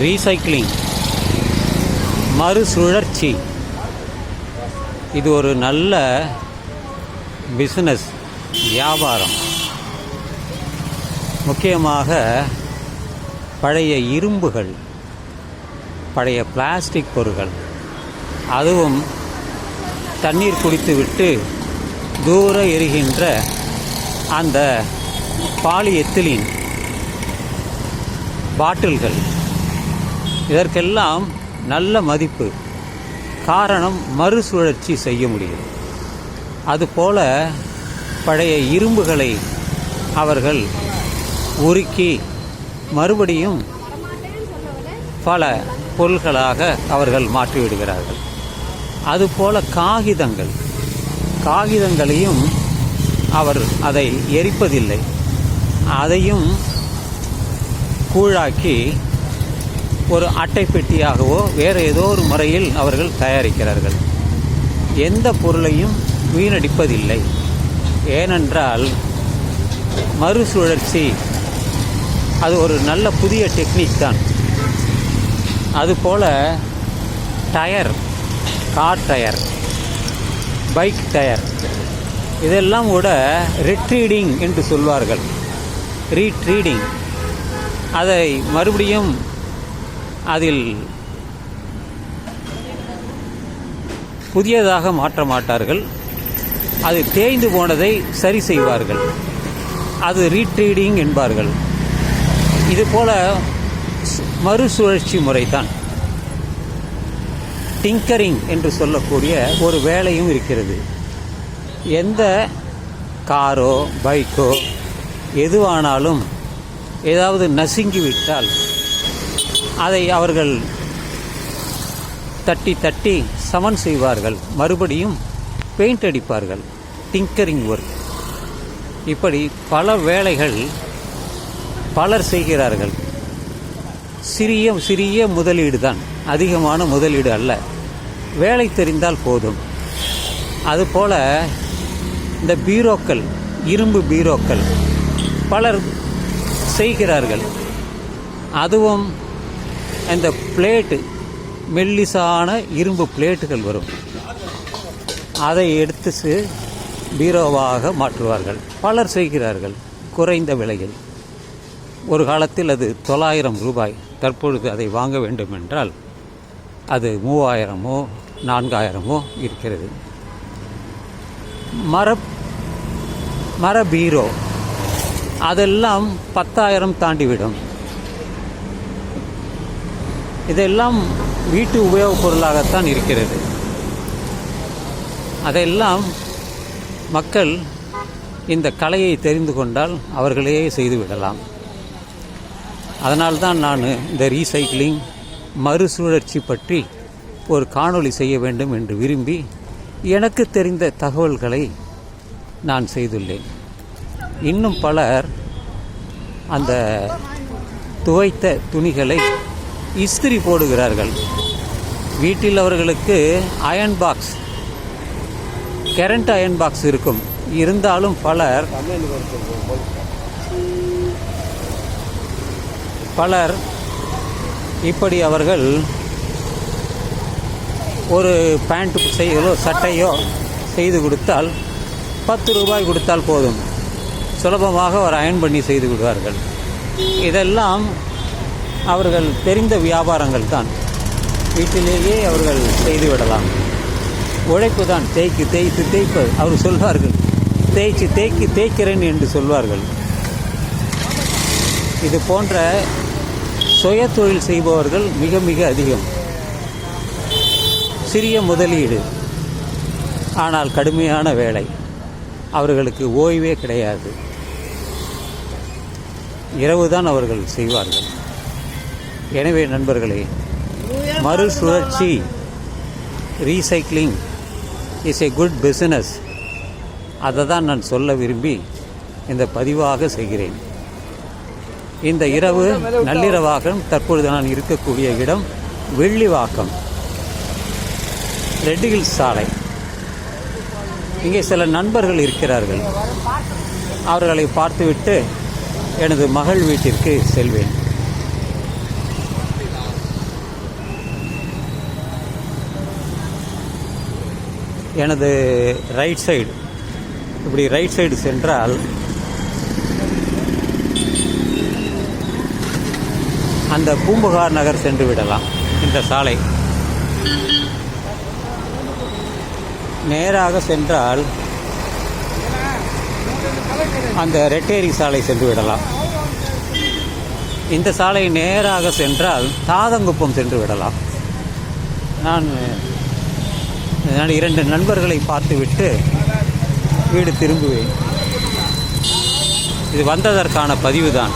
Recycling. மறுசுழற்சி. இது ஒரு நல்ல பிஸ்னஸ் வியாபாரம். முக்கியமாக பழைய இரும்புகள் பழைய பிளாஸ்டிக் பொருட்கள். அதுவும் தண்ணீர் குடித்துவிட்டு தூர எரிகின்ற அந்த பாலிஎத்திலின் பாட்டில்கள். இதற்கெல்லாம் நல்ல மதிப்பு காரணம் மறுசுழற்சி செய்ய முடியும். அதுபோல பழைய இரும்புகளை அவர்கள் உருக்கி மறுபடியும் பல பொருள்களாக அவர்கள் மாற்றிவிடுகிறார்கள். அதுபோல காகிதங்கள் காகிதங்களையும் அவர் அதை எரிப்பதில்லை. அதையும் கூழாக்கி ஒரு அட்டை பெட்டியாகவோ வேறு ஏதோ ஒரு முறையில் அவர்கள் தயாரிக்கிறார்கள். எந்த பொருளையும் வீணடிப்பதில்லை. ஏனென்றால் மறுசுழற்சி அது ஒரு நல்ல புதிய டெக்னிக் தான். அதுபோல் tyre car tyre bike tyre இதெல்லாம் கூட ரிட்ரீடிங் என்று சொல்வார்கள். ரீட்ரீடிங். அதை மறுபடியும் அதில் புதியதாக மாற்ற மாட்டார்கள். அது தேய்ந்து போனதை சரி செய்வார்கள். அது ரீட்ரீடிங் என்பார்கள். இதுபோல மறுசுழற்சி முறைதான். டிங்கரிங் என்று சொல்லக்கூடிய ஒரு வேலையும் இருக்கிறது. எந்த காரோ பைக்கோ எதுவானாலும் ஏதாவது நசுங்கி விட்டால் அதை அவர்கள் தட்டி தட்டி சமன் செய்வார்கள். மறுபடியும் பெயிண்ட் அடிப்பார்கள். டிங்கரிங் ஒர்க் இப்படி பல வேலைகள் பலர் செய்கிறார்கள். சிறிய சிறிய முதலீடு தான். அதிகமான முதலீடு அல்ல. வேலை தெரிந்தால் போதும். அதுபோல் இந்த பீரோக்கள் இரும்பு பீரோக்கள் பலர் செய்கிறார்கள். அதுவும் அந்த பிளேட்டு மெல்லிசான இரும்பு பிளேட்டுகள் வரும். அதை எடுத்து பீரோவாக மாற்றுவார்கள். பலர் செய்கிறார்கள் குறைந்த விலையில். ஒரு காலத்தில் அது தொள்ளாயிரம் ரூபாய். தற்பொழுது அதை வாங்க வேண்டும் என்றால் அது மூவாயிரமோ நான்காயிரமோ இருக்கிறது. மர மர பீரோ அதெல்லாம் பத்தாயிரம் தாண்டிவிடும். இதெல்லாம் வீட்டு உபயோகப் பொருளாகத்தான் இருக்கிறது. அதெல்லாம் மக்கள் இந்த கலையை தெரிந்து கொண்டால் அவர்களே செய்துவிடலாம் அதனால்தான் நான் இந்த ரீசைக்ளிங் மறுசுழற்சி பற்றி ஒரு காணொளி செய்ய வேண்டும் என்று விரும்பி எனக்கு தெரிந்த தகவல்களை நான் செய்துள்ளேன். இன்னும் பலர் அந்த துவைத்த துணிகளை இஸ்திரி போடுகிறார்கள். வீட்டில் அவர்களுக்கு iron box current iron box இருக்கும். இருந்தாலும் பலர் பலர் இப்படி அவர்கள் ஒரு பேண்ட் செய்யலோ சட்டையோ செய்து கொடுத்தால் பத்து ரூபாய் கொடுத்தால் போதும். சுலபமாக ஒரு அயன் பண்ணி செய்து விடுவார்கள். இதெல்லாம் அவர்கள் தெரிந்த வியாபாரங்கள் தான். வீட்டிலேயே அவர்கள் செய்து விடலாம். உழைப்பு தான். தேய்க்கு தேய்த்து தேய்ப்பது. அவர் சொல்வார்கள் தேய்ச்சி தேய்க்கு தேய்க்கிறேன் என்று சொல்வார்கள். இது போன்ற சுய தொழில் செய்பவர்கள் மிக மிக அதிகம். சிறிய முதலீடு ஆனால் கடுமையான வேலை. அவர்களுக்கு ஓய்வே கிடையாது. இரவுதான் அவர்கள் செய்வார்கள். எனவே நண்பர்களே மறுசுழற்சி recycling is a good business அதை தான் நான் சொல்ல விரும்பி இந்த பதிவாக செய்கிறேன். இந்த இரவு நள்ளிரவாக தற்பொழுது நான் இருக்கக்கூடிய இடம் வெள்ளிவாக்கம். ரெட் ஹில்ஸ் சாலை. இங்கே சில நண்பர்கள் இருக்கிறார்கள். அவர்களை பார்த்துவிட்டு எனது மகள் வீட்டிற்கு செல்வேன். எனது ரைட் சைடு இப்படி ரைட் சைடு சென்றால் அந்த பூம்புகார் நகர் சென்று விடலாம் இந்த சாலை. நேராக சென்றால் அந்த ரெட்டேரி சாலை சென்று விடலாம். இந்த சாலை நேராக சென்றால் தாதங்குப்பம் சென்று விடலாம். நான் அதனால் இரண்டு நண்பர்களை பார்த்துவிட்டு வீடு திரும்புவேன். இது வந்ததற்கான பதிவு தான்